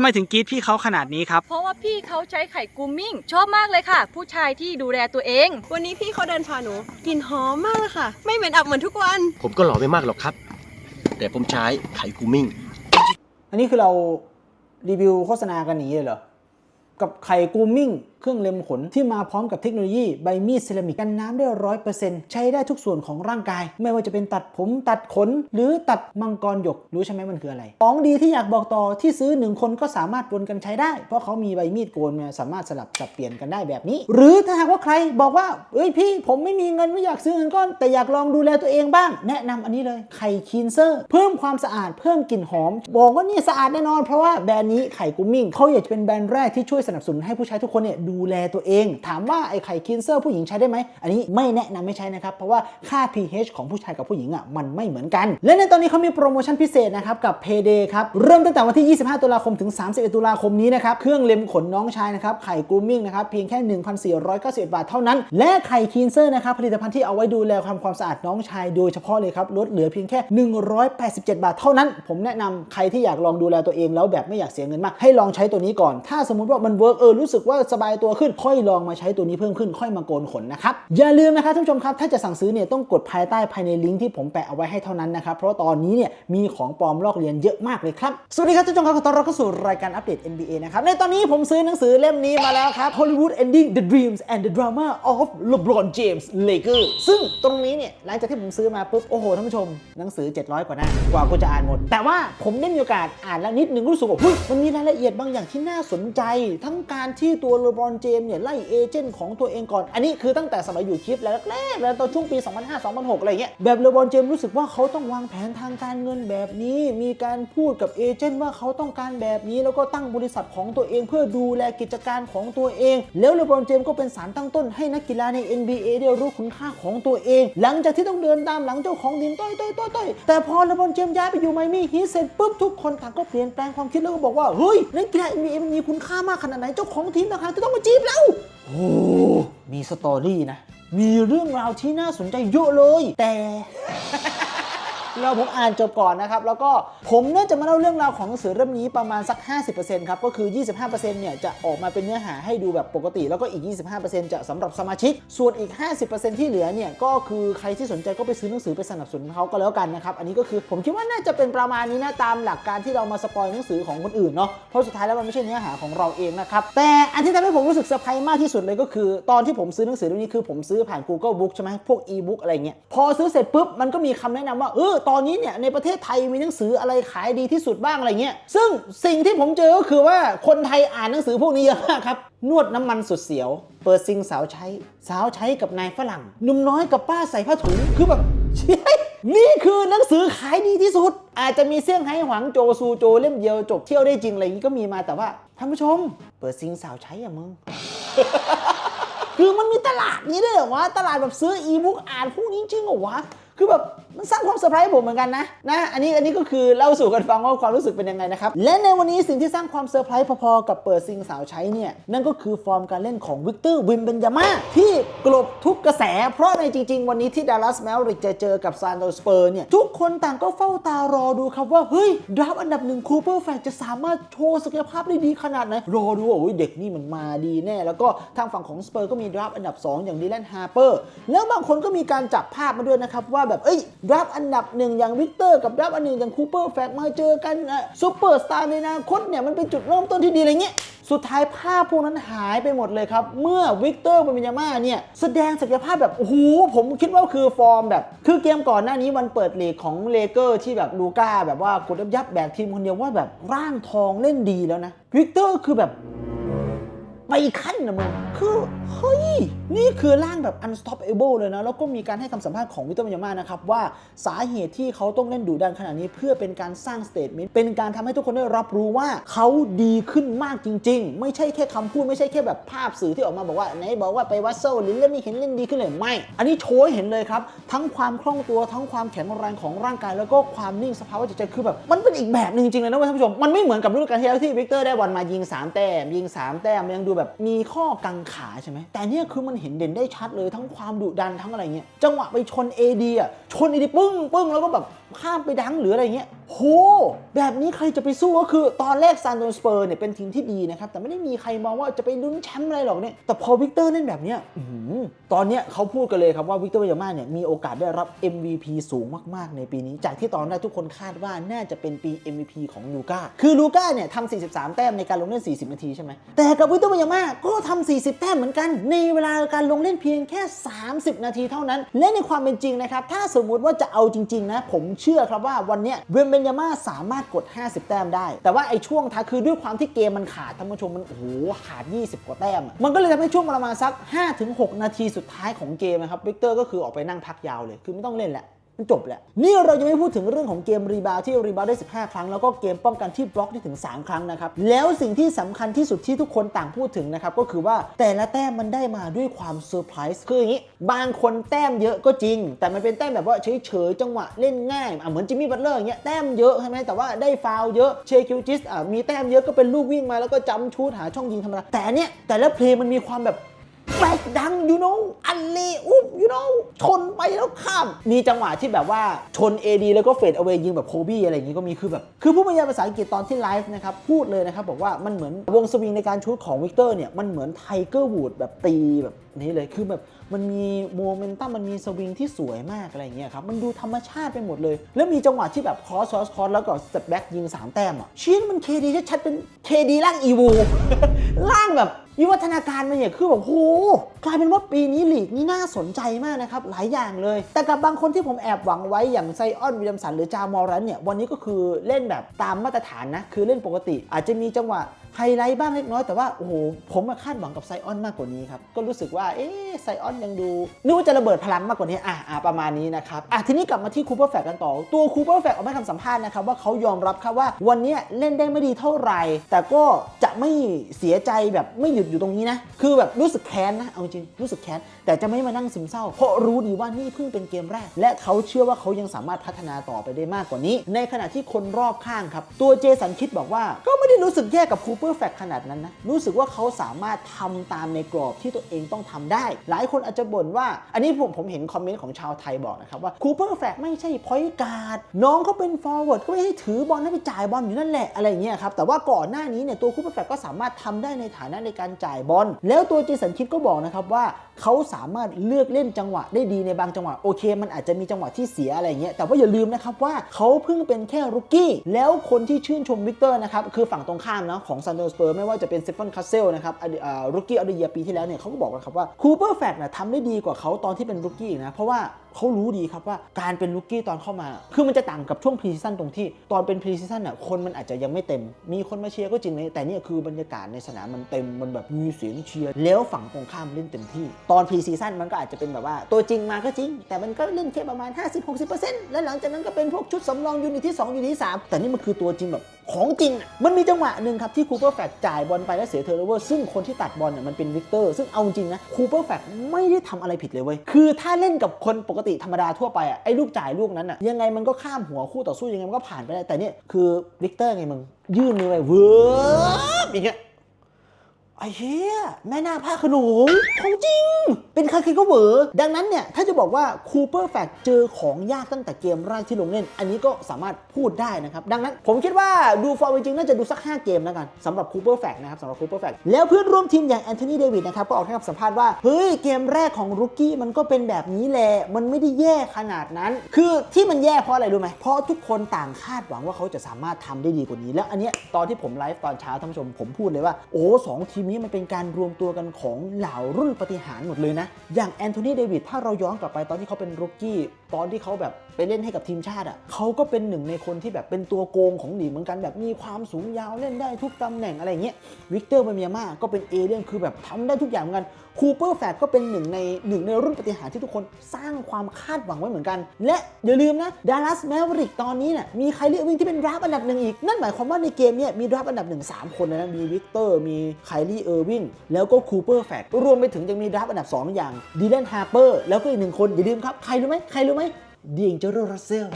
ทำไมถึงกรีดพี่เขาขนาดนี้ครับ เพราะว่าพี่เขาใช้ไข่กูมิ่ง ชอบมากเลยค่ะ ผู้ชายที่ดูแลตัวเอง วันนี้พี่เขาเดินพาหนูกลิ่นหอมมากเลยค่ะ ไม่เหม็นอับเหมือนทุกวัน ผมก็หล่อไม่มากหรอกครับ แต่ผมใช้ไขคูมิ่ง อันนี้คือเรารีวิวโฆษณากันหนีเลยเหรอ กับไข่กูมิ่งเครื่องเล็มขนที่มาพร้อมกับเทคโนโลยีใบมีดเซรามิกกันน้ำได้ร้อยเปอร์เซ็นต์ใช้ได้ทุกส่วนของร่างกาย ไม่ว่าจะเป็นตัดผมตัดขน หรือตัดมังกรหยกรู้ใช่ไหมมันคืออะไรของดีที่อยากบอกต่อที่ซื้อหนึ่งคนก็สามารถวนกันใช้ได้ เพราะเขามีใบมีดโกนเนี่ยสามารถสลับสับเปลี่ยนกันได้แบบนี้ หรือถ้าหากว่าใครบอกว่าเอ้ยพี่ ผมไม่มีเงินไม่อยากซื้อเงินก้อน แต่อยากลองดูแลตัวเองบ้าง แนะนำอันนี้เลยไข่คีนเซอร์ เพิ่มความสะอาดเพิ่มกลิ่นหอม บอกว่านี่สะอาดแน่นอนเพราะว่าแบรนด์นี้ไข่กุมมิ่งเขาอยากจะเป็นแบรนด์แรกที่ช่วยสนับสนุนให้ผู้ใช้ทุกคนเนี่ยดูแลตัวเอง ถามว่าไอ้ไข่คีนเซอร์ผู้หญิงใช้ได้ไหม อันนี้ไม่แนะนำไม่ใช้นะครับ เพราะว่าค่า pH ของผู้ชายกับผู้หญิงอะมันไม่เหมือนกัน และในตอนนี้เขามีโปรโมชั่นพิเศษนะครับกับ Payday ครับ เริ่มตั้งแต่วันที่ 25 ตุลาคมถึง 31 ตุลาคมนี้นะครับ เครื่องเล็มขนน้องชายนะครับ ไข่กรูมมิ่งนะครับ เพียงแค่ 1,491 บาทเท่านั้น และไข่คีนเซอร์นะครับ ผลิตภัณฑ์ที่เอาไว้ดูแลความความสะอาดน้องชายโดยเฉพาะเลยครับ ลดเหลือเพียงแค่ 187 บาทเท่านั้น ผมแนะนำใครที่อยากลองดูแลตัวเองแล้วแบบไม่อยากเสียเงินมากให้ลองใช้ตัวนี้ก่อน ถ้าสมมติว่ามันเวิร์กเออรู้สึกว่าสบายตัวขึ้น ค่อยลองมาใช้ตัวนี้เพิ่มขึ้นค่อยมาโกนขนนะครับอย่าลืมนะครับท่านผู้ชมครับถ้าจะสั่งซื้อเนี่ยต้องกดภายใต้ภายในลิงก์ที่ผมแปะเอาไว้ให้เท่านั้นนะครับเพราะตอนนี้เนี่ยมีของปลอมลอกเลียนเยอะมากเลยครับสวัสดีครับท่านผู้ชมครับขอต้อนรับเข้าสู่รายการอัปเดต NBA นะครับในตอนนี้ผมซื้อหนังสือเล่มนี้มาแล้วครับ Hollywood Ending the Dreams and the Drama of LeBron James Laker ซึ่งตรงนี้เนี่ยหลังจากที่ผมซื้อมาปุ๊บโอ้โหท่านผู้ชมหนังสือ 700 กว่าหน้ากว่ากูจะอ่านหมด แต่ว่าผมได้มีโอกาสอ่านแล้วนิดนึงรู้สึกว่าเฮ้ยมันมีรายละเอียดบางอย่างที่น่าสนใจ ทั้งการที่ตัวเลบรอนเจมส์เนี่ยไล่เอเจนต์ของตัวเองก่อน อันนี้คือตั้งแต่สมัยอยู่คลิปแรกๆแล้วตอนช่วงปี 2005-2006 อะไรเงี้ย แบบเลบอนเจมส์รู้สึกว่าเขาต้องวางแผนทางการเงินแบบนี้ มีการพูดกับเอเจนต์ว่าเขาต้องการแบบนี้ แล้วก็ตั้งบริษัทของตัวเองเพื่อดูแลกิจการของตัวเอง แล้วเลบอนเจมส์ก็เป็นสารตั้งต้นให้นักกีฬาใน NBA ได้รู้คุณค่าของตัวเอง หลังจากที่ต้องเดินตามหลังเจ้าของทีมต้อยต้อยต้อยต้อยแต่พอเลบอนเจมส์ย้ายไปอยู่ไมมี่ฮีทเสร็จปุ๊บทุกคนต่างก็เปลี่ยนแปลงความคิดแล้วก็บอกว่าเฮ้ยนักกีฬา NBA มันมีคุณค่ามากขนาดไหนเจ้าของทีมต่างหากจะต้องมาจีบเราโอ้มีสตอรี่นะ มีเรื่องราวที่น่าสนใจเยอะเลย แต่ เราผมอ่านจบก่อนนะครับ แล้วก็ผมเนี่ยจะมาเล่าเรื่องราวของหนังสือเล่มนี้ประมาณสัก 50%ครับก็คือ 25%เนี่ยจะออกมาเป็นเนื้อหาให้ดูแบบปกติ แล้วก็อีก 25%จะสำหรับสมาชิก ส่วนอีก 50%ที่เหลือเนี่ยก็คือใครที่สนใจก็ไปซื้อหนังสือไปสนับสนุนเขาก็แล้วกันนะครับอันนี้ก็คือผมคิดว่าน่าจะเป็นประมาณนี้นะตามหลักการที่เรามาสปอยหนังสือของคนอื่นเนาะเพราะสุดท้ายแล้วมันไม่ใช่เนื้อหาของเราเองนะครับแต่อันที่ทำให้ผมรู้สึกเซอร์ไพรส์มากที่สุดเลยก็คือ ตอนที่ผมซื้อหนังสือเล่มนี้คือผมซื้อผ่าน Google Book ใช่ไหมพวก e-book อะไรเงี้ยพอซื้อเสร็จปุ๊บมันก็มีคำแนะนำว่าเออตอนนี้เนี่ยในประเทศไทยมีหนังสืออะไรขายดีที่สุดบ้างอะไรเงี้ยซึ่งสิ่งที่ผมเจอก็คือว่าคนไทยอ่านหนังสือพวกนี้เยอะมากครับนวดน้ำมันสุดเสียว เปิดซิงสาวใช้ สาวใช้กับนายฝรั่งหนุ่มน้อยกับป้าใส่ผ้าถุงคือแบบเชี่ยนี่คือหนังสือขายดีที่สุด อาจจะมีเซี่ยงไฮ้หวังโจซูโจเล่มเดียวจบเที่ยวได้จริงอะไรอย่างนี้ก็มีมาแต่ว่าท่านผู้ชม เปิดซิงสาวใช้อะมึงคือมันมีตลาดนี้ด้วยเหรอวะตลาดแบบซื้ออีบุ๊กอ่านพวกนี้จริงเหรอวะคือแบบมันสร้างความเซอร์ไพรส์ให้ผมเหมือนกันนะนะอันนี้อันนี้ก็คือเล่าสู่กันฟังว่าความรู้สึกเป็นยังไงนะครับและในวันนี้สิ่งที่สร้างความเซอร์ไพรส์พอๆกับเปิดซิงสาวใช้เนี่ยนั่นก็คือฟอร์มการเล่นของวิกเตอร์วิมเบนยาม่าที่กลบทุกกระแส เพราะในจริง ๆ วันนี้ที่ดัลลัสแมวริกจะเจอกับซานโตสเปอร์เนี่ยทุกคนต่างก็เฝ้าตารอดูครับว่าเฮ้ยดราฟอันดับหนึ่งคูเปอร์แฟกจะสามารถโชว์ศักยภาพได้ดีขนาดไหนรอดูว่าโอ้ยเด็กนี่มันมาดีแน่ แล้วก็ทางฝั่งของสเปอร์ก็มีดราฟอันดับ 2 อย่างดีแลนฮาร์เปอร์แล้วบางคนก็มีการจับภาพมาด้วยนะครับว่าแบบเอ้ยราฟต์อันดับหนึ่งอย่างวิกเตอร์กับดราฟต์อันหนึ่งอย่างคูเปอร์แฟกมาเจอกันซูเปอร์สตาร์ในอนาคตเนี่ยมันเป็นจุดเริ่มต้นที่ดีอะไรเงี้ยสุดท้ายภาพพวกนั้นหายไปหมดเลยครับ เมื่อวิกเตอร์เบนยาม่าเนี่ยแสดงศักยภาพแบบโอ้โหผมคิดว่าคือฟอร์มแบบ คือเกมก่อนหน้านี้วันเปิดเลีกของเลเกอร์ที่แบบลูก้าแบบว่ากดยับยับแบกทีมคนเดียวว่าแบบร่างทองเล่นดีแล้วนะวิกเตอร์คือแบบ อีกขั้นนะมึงคือเฮ้ย นี่คือร่างแบบ unstoppable เลยนะ แล้วก็มีการให้คำสัมภาษณ์ของวิตเตอร์มิยาม่านะครับว่าสาเหตุที่เขาต้องเล่นดุดันขนาดนี้เพื่อเป็นการสร้างสเต t เมนต์เป็นการทำให้ทุกคนได้รับรู้ว่าเขาดีขึ้นมากจริง ๆ ไม่ใช่แค่คำพูดไม่ใช่แค่แบบภาพสื่อที่ออกมาบอกว่าไหนบอกว่าไปวัดโซลินแล้วไม่เห็นเล่นดีขึ้นเลยไม่ อันนี้โชว์เห็นเลยครับทั้งความคล่องตัวทั้งความแข็งแรงของร่างกาย แล้วก็ความนิ่งสภาวะจิตใจคือแบบมันเป็นอีกแบบหนึ่งจริงๆเลยนะท่านผู้ชมมันไม่เหมือนกับฤดูกาลที่แล้วที่วิกเตอร์ได้บอลมายิงสามแต้มยิงสามแต้มยังดูแบบมีข้อกังขาใช่ไหมแต่เนี่ยคือมันเห็นเด่นได้ชัดเลยทั้งความดุดันทั้งอะไรเงี้ยจังหวะไปชน AD อะชน AD ปึ้งปึ้งแล้วก็แบบข้ามไปดังหรืออะไรเงี้ยโหแบบนี้ใครจะไปสู้ก็คือ ตอนแรกซานโดนสเปอร์เนี่ยเป็นทีมที่ดีนะครับ แต่ไม่ได้มีใครมองว่าจะไปลุ้นแชมป์อะไรหรอกเนี่ยแต่พอวิกเตอร์เล่นแบบเนี้ยอื้อหือตอนเนี้ยเขาพูดกันเลยครับว่าวิกเตอร์ยาม่าเนี่ยมีโอกาสได้รับ MVP สูงมาก ๆ ในปีนี้ จากที่ตอนแรกทุกคนคาดว่าน่าจะเป็นปี MVP ของลูก้าคือลูก้าเนี่ยทำ43 แต้มในการลงเล่น 40 นาทีใช่ไหมแต่กับวิกเตอร์ยาม่าก็ทำ40 แต้มเหมือนกัน ในเวลาการลงเล่นเพียงแค่ 30 นาทีเท่านั้น และในความเป็นจริงนะครับถ้าสมมุติว่าจะเอาจริงๆนะผมเชื่อครับว่าวันนี้เวมเบนยาม่าสามารถกด 50 แต้มได้ แต่ว่าไอ้ช่วงท้ายคือด้วยความที่เกมมันขาดท่านผู้ชมมันโอ้โหขาด 20 กว่าแต้ม มันก็เลยทำให้ช่วงประมาณสัก 5-6 นาทีสุดท้ายของเกมนะครับวิกเตอร์ก็คือออกไปนั่งพักยาวเลย คือไม่ต้องเล่นแหละ มันจบแหละ นี่เรายังไม่พูดถึงเรื่องของเกมรีบาวที่รีบาวด์ได้ 15 ครั้ง แล้วก็เกมป้องกันที่บล็อกได้ถึง 3 ครั้งนะครับ แล้วสิ่งที่สำคัญที่สุดที่ทุกคนต่างพูดถึงนะครับ ก็คือว่าแต่ละแต้มมันได้มาด้วยความเซอร์ไพรส์คืออย่างนี้ บางคนแต้มเยอะก็จริง แต่มันเป็นแต้มแบบว่าเฉยๆจังหวะเล่นง่ายอะเหมือนจิมมี่บัตเลอร์อย่างเงี้ยแต้มเยอะใช่ไหมแต่ว่าได้ฟาวเยอะเชคิวจิสอะมีแต้มเยอะก็เป็นลูกวิ่งมาแล้วก็จำชูดหาช่องยิงธรรมดาแต่เนี้ยแต่ละเพลย์มันมีความแบบ แบกดัง you know อันเลอุ๊บ you know ชนไปแล้วข้าม มีจังหวะที่แบบว่าชน AD แล้วก็เฟดเอาไว้ยิงแบบโคบี้อะไรอย่างงี้ก็มีคือแบบ คือผู้บรรยายภาษาอังกฤษตอนที่ไลฟ์นะครับ พูดเลยนะครับ บอกว่ามันเหมือนวงสวิงในการชูดของวิกเตอร์เนี่ย มันเหมือนไทเกอร์วูดแบบตีแบบนี้เลยคือแบบมันมีโมเมนตัมมันมีสวิงที่สวยมากอะไรอย่างเงี้ยครับ มันดูธรรมชาติไปหมดเลย แล้วมีจังหวะที่แบบคอสคอสคอสแล้วก็สเต็ปแบ็กยิงสามแต้มอะชี้มันเคดีชัดเป็นเคดีร่างอีวูร่างแบบวิวัฒนาการมันเนี่ยคือแบบโหกลายเป็นว่าปีนี้ลีกนี้น่าสนใจมากนะครับ หลายอย่างเลย แต่กับบางคนที่ผมแอบหวังไว้อย่างไซออนวิลเลียมสันหรือจามอรันเนี่ยวันนี้ก็คือเล่นแบบตามมาตรฐานนะ คือเล่นปกติ อาจจะมีจังหวะไฮไลท์บ้างเล็กน้อยแต่ว่า โอ้โห ผมมาคาดหวังกับไซออนมากกว่านี้ครับ ก็รู้สึกว่า เอ๊ไซออนยังดูนึกว่าจะระเบิดพลังมากกว่านี้ อะอะประมาณนี้นะครับ อะ ทีนี้กลับมาที่คูเปอร์แฟกกันต่อ ตัวคูเปอร์แฟกออกมาให้คำสัมภาษณ์นะครับ ว่าเขายอมรับครับว่าวันนี้เล่นได้ไม่ดีเท่าไหร่ แต่ก็จะไม่เสียใจแบบไม่หยุดอยู่ตรงนี้นะ คือแบบรู้สึกแค้นนะเอาจริงรู้สึกแค้นแต่จะไม่มานั่งซึมเศร้า เพราะรู้ดีว่านี่เพิ่งเป็นเกมแรก และเขาเชื่อว่าเขายังสามารถพัฒนาต่อไปได้มากกว่านี้ ในขณะที่คนรอบข้างครับ ตัวเจสันคิดบอกว่า ก็ไม่ได้รู้สึกแย่กับคูเปอร์แฟกขนาดนั้นนะรู้สึกว่าเขาสามารถทำตามในกรอบที่ตัวเองต้องทำได้ หลายคนอาจจะบ่นว่า อันนี้ผมผมเห็นคอมเมนต์ของชาวไทยบอกนะครับว่าคูเปอร์แฟกไม่ใช่พอยต์การ์ดน้องเขาเป็นฟอร์เวิร์ดก็ไม่ให้ถือบอลให้ไปจ่ายบอลอยู่นั่นแหละอะไรเงี้ยครับแต่ว่าก่อนหน้านี้เนี่ยตัวคูเปอร์แฟกก็สามารถทำได้ในฐานะในการจ่ายบอลแล้วตัวเจสันคิดก็บอกอกนะครับว่าเขาสามารถเลือกเล่นจังหวะได้ดีในบางจังหวะโอเค มันอาจจะมีจังหวะที่เสียอะไรเงี้ยแต่ว่าอย่าลืมนะครับว่าเขาเพิ่งเป็นแค่รุกกี้แล้วคนที่ชื่นชมวิกเตอร์นะครับคือฝั่งตรงข้ามนะของซันเดอร์สเปอร์ไม่ว่าจะเป็นเซฟอนคาสเซลนะครับรุกกี้ออเดียปีที่แล้วเนี่ยเขาก็บอกนะครับว่าคูเปอร์แฟกเนี่ยทำได้ดีกว่าเขาตอนที่เป็นรุกกี้นะเพราะว่าเขารู้ดีครับว่าการเป็นรุกกี้ตอนเข้ามา คือมันจะต่างกับช่วงพรีซีซั่นตรงที่ ตอนเป็นพรีซีซั่นอะคนมันอาจจะยังไม่เต็ม มีคนมาเชียร์ก็จริงนะแต่นี่คือบรรยากาศในสนามมันเต็มมันแบบมีเสียงเชียร์แล้วฝั่งตรงข้ามเล่นเต็มที่ ตอนพรีซีซั่นมันก็อาจจะเป็นแบบว่าตัวจริงมาก็จริง แต่มันก็เล่นแค่ประมาณ 50-60%แล้วหลังจากนั้นก็เป็นพวกชุดสำรองยูนิตที่2ยูนิตที่3แต่นี่มันคือตัวจริงแบบ ของจริงอะมันมีจังหวะหนึ่งครับที่คูเปอร์แฟกจ่ายบอลไปแล้วเสียเทอร์เวอร์ซึ่งคนที่ตัดบอลเนี่ยมันเป็นวิกเตอร์ซึ่งเอาจริงนะคูเปอร์แฟกไม่ได้ทำอะไรผิดเลยเว้ยคือถ้าเล่นกับคนปกติธรรมดาทั่วไปอะไอ้ลูกจ่ายลูกนั้นอะยังไงมันก็ข้ามหัวคู่ต่อสู้ยังไงมันก็ผ่านไปได้แต่เนี่ยคือวิกเตอร์ไงมึงยื่นมือไปเวิร์บอย่างเงี้ยไอ้เหี้ยแม่นาผ้าขนงของจริง เป็นใครๆก็เหวอดังนั้นเนี่ยถ้าจะบอกว่าคูเปอร์แฟกเจอของยากตั้งแต่เกมแรกที่ลงเล่น อันนี้ก็สามารถพูดได้นะครับ ดังนั้นผมคิดว่าดูฟอร์มจริงน่าจะดูสัก 5 เกมแล้วกันสำหรับคูเปอร์แฟกนะครับสำหรับคูเปอร์แฟกแล้วเพื่อนร่วมทีมอย่างแอนโทนีเดวิดนะครับก็ออกให้สัมภาษณ์ว่าเฮ้ยเกมแรกของรุกกี้มันก็เป็นแบบนี้แหละมันไม่ได้แย่ขนาดนั้น คือที่มันแย่เพราะอะไรรู้ไหมเพราะทุกคนต่างคาดหวังว่าเขาจะสามารถทำได้ดีกว่านี้ แล้วอันเนี้ยตอนที่ผมไลฟ์ตอนเช้าท่านผู้ชมผมพูดเลยว่าโอ้สองทีมนี้มันเป็นการรวมตัวกันของเหล่ารุ่นปฏิหารหมดเลยนะอย่างแอนโทนีเดวิดถ้าเราย้อนกลับไปตอนที่เขาเป็นรุกกี้ตอนที่เขาแบบไปเล่นให้กับทีมชาติอะเขาก็เป็นหนึ่งในคนที่แบบเป็นตัวโกงของหลีกเหมือนกันแบบมีความสูงยาวเล่นได้ทุกตำแหน่งอะไรเงี้ยวิกเตอร์เมียมาก็เป็นเอเลี่ยนคือแบบทำได้ทุกอย่างเหมือนกันคูเปอร์แฟกก็เป็นหนึ่งในหนึ่งในรุ่นปฏิหารที่ทุกคนสร้างความคาดหวังไว้เหมือนกัน และอย่าลืมนะดัลลัสแมวริกตอนนี้เนี่ยมีใครเรียกวิ่งที่เป็นดราฟต์อันดับหนึ่งอีก นั่นหมายความว่าในเกมเนี่ยมีดราฟต์อันดับหนึ่งสามคนเลยนะมีวิกเตอร์มีไคลี่เออร์วิงแล้วก็คูเปอร์แฟกรวมไปถึงยังมีราฟต์อันดับสอย่างดีแลนฮาร์เปอร์แล้วก็อีกหนึ่งคนอย่าลืมครับใครรู้ไหมใครรู้ ดีเองเจอร์รัสเซล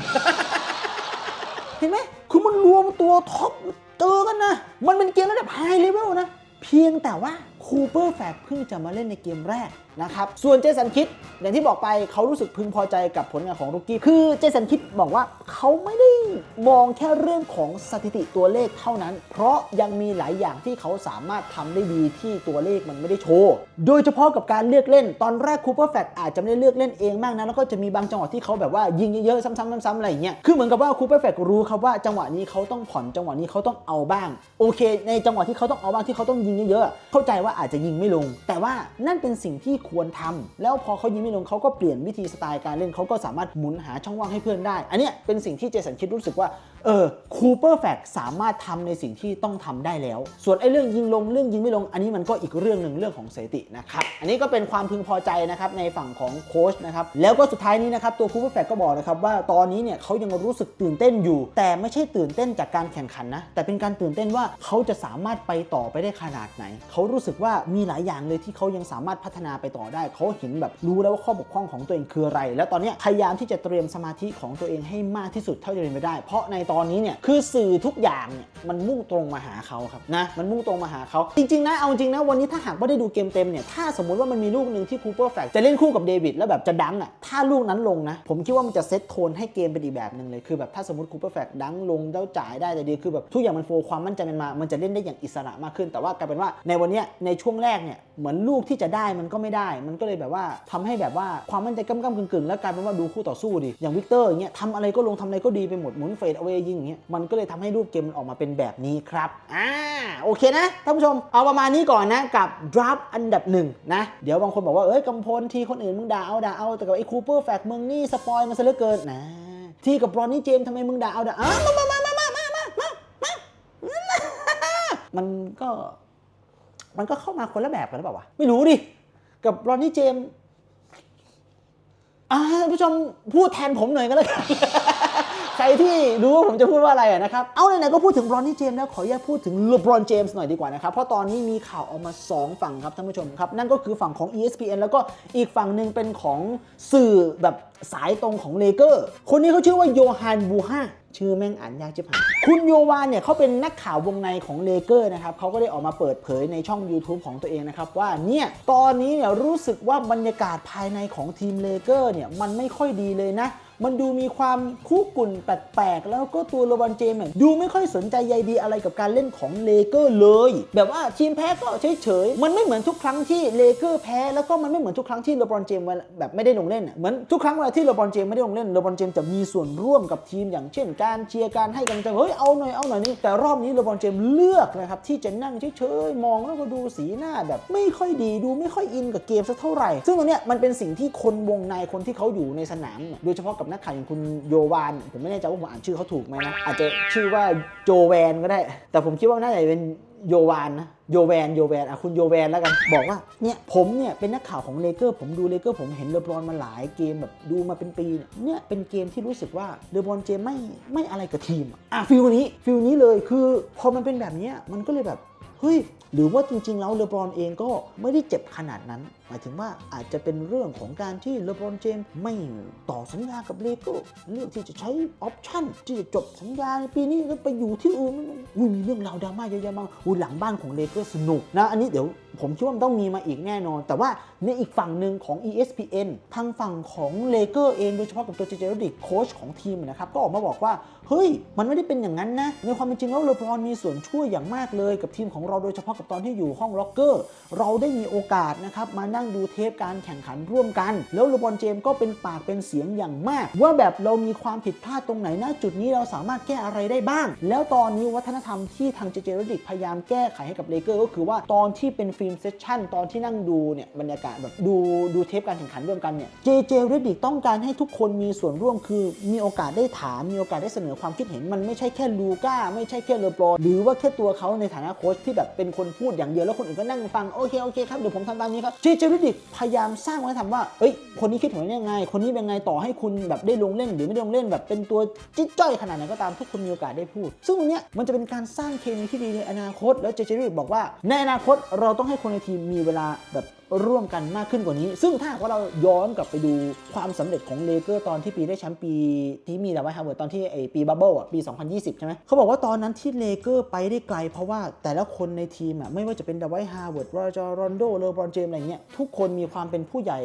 เห็นไหมคือมันรวมตัวท็อปเจอกันนะ มันเป็นเกมระดับไฮเลเวลนะ เพียงแต่ว่าคูเปอร์แฟกเพิ่งจะมาเล่นในเกมแรกนะครับ ส่วนเจสันคิดอย่างที่บอกไปเขารู้สึกพึงพอใจกับผลงานของรุกกี้ คือเจสันคิดบอกว่าเขาไม่ได้มองแค่เรื่องของสถิติตัวเลขเท่านั้น เพราะยังมีหลายอย่างที่เขาสามารถทำได้ดีที่ตัวเลขมันไม่ได้โชว์ โดยเฉพาะกับการเลือกเล่น ตอนแรกคูเปอร์แฟกอาจจะไม่ได้เลือกเล่นเองมากนะ แล้วก็จะมีบางจังหวะที่เขาแบบว่ายิงเยอะๆซ้ำๆซ้ำๆอะไรอย่างเงี้ย คือเหมือนกับว่าคูเปอร์แฟกรู้ครับว่าจังหวะนี้เขาต้องผ่อนจังหวะนี้เขาต้องเอาบ้าง โอเค ในจังหวะที่เขาต้องเอาบ้างที่เขาต้องยิงเยอะๆเข้าใจว่าอาจจะยิงไม่ลง แต่ว่านั่นเป็นสิ่งที่ควรทำแล้วพอเขายิงไม่ลงเขาก็เปลี่ยนวิธีสไตล์การเล่นเขาก็สามารถหมุนหาช่องว่างให้เพื่อนได้ อันนี้เป็นสิ่งที่เจสันคิดรู้สึกว่า เออคูเปอร์แฟกสามารถทำในสิ่งที่ต้องทำได้แล้ว ส่วนไอ้เรื่องยิงลงเรื่องยิงไม่ลง อันนี้มันก็อีกเรื่องหนึ่งเรื่องของสถิตินะครับอันนี้ก็เป็นความพึงพอใจนะครับในฝั่งของโค้ชนะครับแล้วก็สุดท้ายนี้นะครับตัวคูเปอร์แฟกก็บอกนะครับว่าตอนนี้เนี่ยเขายังรู้สึกตื่นเต้นอยู่ แต่ไม่ใช่ตื่นเต้นจากการแข่งขันนะแต่เป็นการตื่นเต้นว่าเขาจะสามารถไปต่อไปได้ขนาดไหน เขารู้สึกว่ามีหลายอย่างเลยที่เขายังสามารถพัฒนาไปต่อได้ เขาเห็นแบบรู้แล้วว่าข้อบกพร่องของตัวเองคืออะไร แล้วตอนนี้พยายามที่จะเตรียมสมาธิของตัวเองให้มากที่สุดเท่าที่จะเป็นไปได้ เพราะในตอนนี้เนี่ยคือสื่อทุกอย่างเนี่ยมันมุ่งตรงมาหาเขาครับนะมันมุ่งตรงมาหาเขาจริงๆนะเอาจริงนะวันนี้ถ้าหากว่าได้ดูเกมเต็มเนี่ยถ้าสมมติว่ามันมีลูกหนึ่งที่คูเปอร์แฟกจะเล่นคู่กับเดวิดแล้วแบบจะดังอะถ้าลูกนั้นลงนะ ผมคิดว่ามันจะเซตโทนให้เกมเป็นอีกแบบหนึ่งเลยคือแบบถ้าสมมติคูเปอร์แฟกดังลงแล้วจ่ายได้แต่ดีคือแบบทุกอย่างมันโฟล์ความมั่นใจมันมา มันจะเล่นได้อย่างอิสระมากขึ้น แต่ว่ากลายเป็นว่าในวันนี้ในช่วงแรกเนี่ยเหมือนลูกที่จะได้มันก็ไม่ได้ มันก็เลยแบบว่าทำให้แบบว่าความมั่นใจก้ำกึ่งๆ แล้วกลายเป็นว่าดูคู่ต่อสู้ดิอย่างวิกเตอร์อย่างเงี้ยทำอะไรก็ลงทำอะไรก็ดีไปหมดหมุนเฟดเอาไว้ยิงอย่างเงี้ยมันก็เลยทำให้รูปเกมมันออกมาเป็นแบบนี้ครับอ่าโอเคนะท่านผู้ชมเอาประมาณนี้ก่อนนะกับดราฟอันดับหนึ่งนะเดี๋ยวบางคนบอกว่าเอ้ยกำพลทีคนอื่นมึงด่าเอาด่าเอาแต่กับไอ้คูเปอร์แฟกมึงนี่สปอยมันซะเหลือเกินนะทีกับบรอนนี่เจมทำไมมึงด่าเอาด่าอ้าวมามามามามามามามามันก็มันก็เข้ามาคนละแบบกันหรือเปล่าวะไม่รู้ดิกับรอนนี่เจมอ่าท่านผู้ชมพูดแทนผมหน่อยก็แล้วกัน ใครที่รู้ว่าผมจะพูดว่าอะไรนะครับ เอาไหนๆก็พูดถึงบรอนนี่เจมส์แล้วขออนุญาตพูดถึงเลบรอนเจมส์หน่อยดีกว่านะครับ เพราะตอนนี้มีข่าวออกมา 2 ฝั่งครับท่านผู้ชมครับ นั่นก็คือฝั่งของ ESPN แล้วก็อีกฝั่งหนึ่งเป็นของสื่อแบบสายตรงของเลเกอร์ คนนี้เขาชื่อว่าโยฮันบูฮาชื่อแม่งอ่านยากจิบหายคุณโยวานเนี่ยเขาเป็นนักข่าววงในของเลเกอร์นะครับเขาก็ได้ออกมาเปิดเผยในช่อง YouTube ของตัวเองนะครับ ว่าเนี่ย ตอนนี้เนี่ยรู้สึกว่าบรรยากาศภายในของทีมเลเกอร์เนี่ยมันไม่ค่อยดีเลยนะ มันดูมีความคุกุ่นแปลกๆ แล้วก็ตัวโรบอนเจมส์ดูไม่ค่อยสนใจใยดีอะไรกับการเล่นของเลเกอร์เลย แบบว่าทีมแพ้ก็เฉยๆ มันไม่เหมือนทุกครั้งที่เลเกอร์แพ้แล้วก็มันไม่เหมือนทุกครั้งที่โรบอนเจมส์แบบไม่ได้ลงเล่นอะเหมือนทุกครั้งเวลาที่โรบอนเจมส์ไม่ได้ลงเล่นโรบอนเจมส์จะมีส่วนร่วมกับทีมอย่างเช่น การเชียร์การให้กำลังใจเฮ้ยเอาหน่อยเอาหน่อยนี่แต่รอบนี้โรบอนเจมส์เลือกนะครับที่จะนั่งเฉยๆมองแล้วก็ดูสีหน้าแบบไม่ค่อยดีดูไม่ค่อยอินกับเกมสักเท่าไหร่ ซึ่งตรงเนี้ยมันเป็นสิ่งที่คนวงในคนที่เขาอยู่ในสนาม โดยเฉพาะกับนักข่าวอย่างคุณโยวาน ผมไม่แน่ใจว่าผมอ่านชื่อเขาถูกไหมนะ อาจจะชื่อว่าโจแวนก็ได้ แต่ผมคิดว่าน่าจะเป็นโยวานนะโยแวนโยแวนอะคุณโยแวนแล้วกัน บอกว่าเนี่ยผมเนี่ยเป็นนักข่าวของเลเกอร์ผมดูเลเกอร์ผมเห็นเลบรอนมาหลายเกมแบบดูมาเป็นปีเนี่ยเนี่ยเป็นเกมที่รู้สึกว่าเลบรอนเจมไม่ไม่อะไรกับทีมอะอะฟิลนี้ฟิลนี้เลยคือพอมันเป็นแบบนี้มันก็เลยแบบ เฮ้ยหรือว่าจริงๆ แล้วเลบรอนเองก็ไม่ได้เจ็บขนาดนั้น หมายถึงว่าอาจจะเป็นเรื่องของการที่เลบรอนเจมส์ไม่ต่อสัญญากับเลโก้เรื่องที่จะใช้ออปชั่นที่จะจบสัญญาในปีนี้แล้วไปอยู่ที่อื่นอุ้ยมีเรื่องราวดราม่าเยอะแยะมากอุ้ยหลังบ้านของเลเกอร์สนุกนะ อันนี้เดี๋ยว ผมคิดว่ามันต้องมีมาอีกแน่นอน แต่ว่าในอีกฝั่งหนึ่งของ ESPN ทางฝั่งของเลเกอร์เองโดยเฉพาะกับตัวเจเจรดิกโค้ชของทีมนะครับ ก็ออกมาบอกว่า เฮ้ย มันไม่ได้เป็นอย่างนั้นนะ ในความเป็นจริงแล้วเลบรอนมีส่วนช่วยอย่างมากเลยกับทีมของเราโดยเฉพาะกับตอนที่อยู่ห้องล็อกเกอร์ เราได้มีโอกาสนะครับมานั่งดูเทปการแข่งขันร่วมกัน แล้วเลบรอนเจมส์ก็เป็นปากเป็นเสียงอย่างมาก ว่าแบบเรามีความผิดพลาดตรงไหนนะจุดนี้เราสามารถแก้อะไรได้บ้าง แล้วตอนนี้วัฒนธรรมที่ทางเจเจรดิกพยายามแก้ไขให้กับเลเกอร์ก็คือว่าตอนที่เป็นฟิล์มเซสชั่นตอนที่นั่งดูเนี่ยบรรยากาศแบบดูดูเทปการแข่งขันร่วมกันเนี่ยเจเจอร์ดิกต้องการให้ทุกคนมีส่วนร่วมคือมีโอกาสได้ถามมีโอกาสได้เสนอความคิดเห็นมันไม่ใช่แค่ลูก้าไม่ใช่แค่เลบรอนหรือว่าแค่ตัวเขาในฐานะโค้ชที่แบบเป็นคนพูดอย่างเดียวแล้วคนอื่นก็นั่งฟังโอเคโอเคครับเดี๋ยวผมทำตามนี้ครับเจเจอร์ดิกพยายามสร้างวัฒนธรรมว่าเอ้ยคนนี้คิดเห็นยังไง คนนี้เป็นไงต่อให้คุณแบบได้ลงเล่นหรือไม่ได้ลงเล่นแบบเป็นตัวจิ๊จ้อยขนาดไหนก็ตามทุกคนมีโอกาสได้พูด ซึ่งตรงเนี้ยมันจะเป็นการสร้างเคมีที่ดีในอนาคต แล้วเจเจอร์ดิกบอกว่าในอนาคตเราต้องให้ให้คนในทีมมีเวลาแบบร่วมกันมากขึ้นกว่านี้ ซึ่งถ้าว่าเราย้อนกลับไปดูความสำเร็จของเลเกอร์ตอนที่ปีได้แชมป์ปีที่มีดาวไวฮาวเวิร์ดตอนที่ไอปีบับเบิลอะปี 2020 ใช่ไหมเขาบอกว่าตอนนั้นที่เลเกอร์ไปได้ไกล เพราะว่าแต่ละคนในทีมอะไม่ว่าจะเป็นดาวไวฮาวเวิร์ดโรเจอร์รอนโดเลบรอนเจมส์อะไรเงี้ยทุกคนมีความเป็นผู้ใหญ่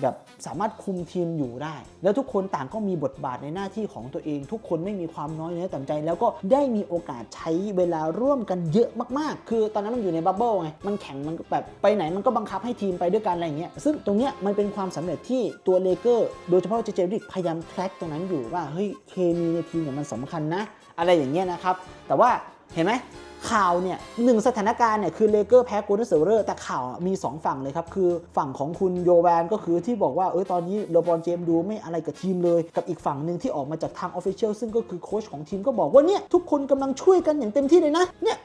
แบบสามารถคุมทีมอยู่ได้ แล้วทุกคนต่างก็มีบทบาทในหน้าที่ของตัวเอง ทุกคนไม่มีความน้อยเนื้อต่ำใจ แล้วก็ได้มีโอกาสใช้เวลาร่วมกันเยอะมากๆ คือตอนนั้นมันอยู่ในบับเบิ้ลไง มันแข่งมันก็แบบไปไหนมันก็บังคับให้ทีมไปด้วยกันอะไรอย่างเงี้ย ซึ่งตรงเนี้ยมันเป็นความสำเร็จที่ตัวเลเกอร์โดยเฉพาะเจเจริกพยายามแคร็กตรงนั้นอยู่ว่าเฮ้ยเคมีในทีมเนี่ยมันสำคัญนะ อะไรอย่างเงี้ยนะครับ แต่ว่าเห็นไหม ข่าวเนี่ยหนึ่งสถานการณ์เนี่ยคือเลเกอร์แพ้กูนเซอร์เรอร์แต่ข่าวมี 2 ฝั่งเลยครับ คือฝั่งของคุณโยแวนก็คือที่บอกว่าเออตอนนี้เลบรอนเจมดูไม่อะไรกับทีมเลย กับอีกฝั่งหนึ่งที่ออกมาจากทางออฟฟิเชียลซึ่งก็คือโค้ชของทีมก็บอกว่าเนี่ยทุกคนกำลังช่วยกันอย่างเต็มที่เลยนะเนี่ย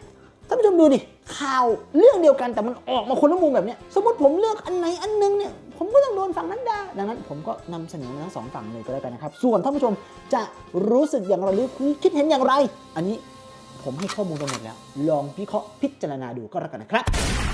ท่านผู้ชมดูดิข่าวเรื่องเดียวกันแต่มันออกมาคนละมุมแบบเนี้ยสมมติผมเลือกอันไหนอันนึงเนี่ยผมก็ต้องโดนฝั่งนั้นด่าดังนั้นผมก็นำเสนอทั้งสองฝั่งเลยก็แล้วกันนะครับ ส่วนท่านผู้ชมจะรู้สึกอย่างไรหรือคิดเห็นอย่างไร อันนี้ ผมให้ข้อมูลไปหมดแล้ว ลองพิเคราะห์พิจารณาดูก็แล้วกันนะครับ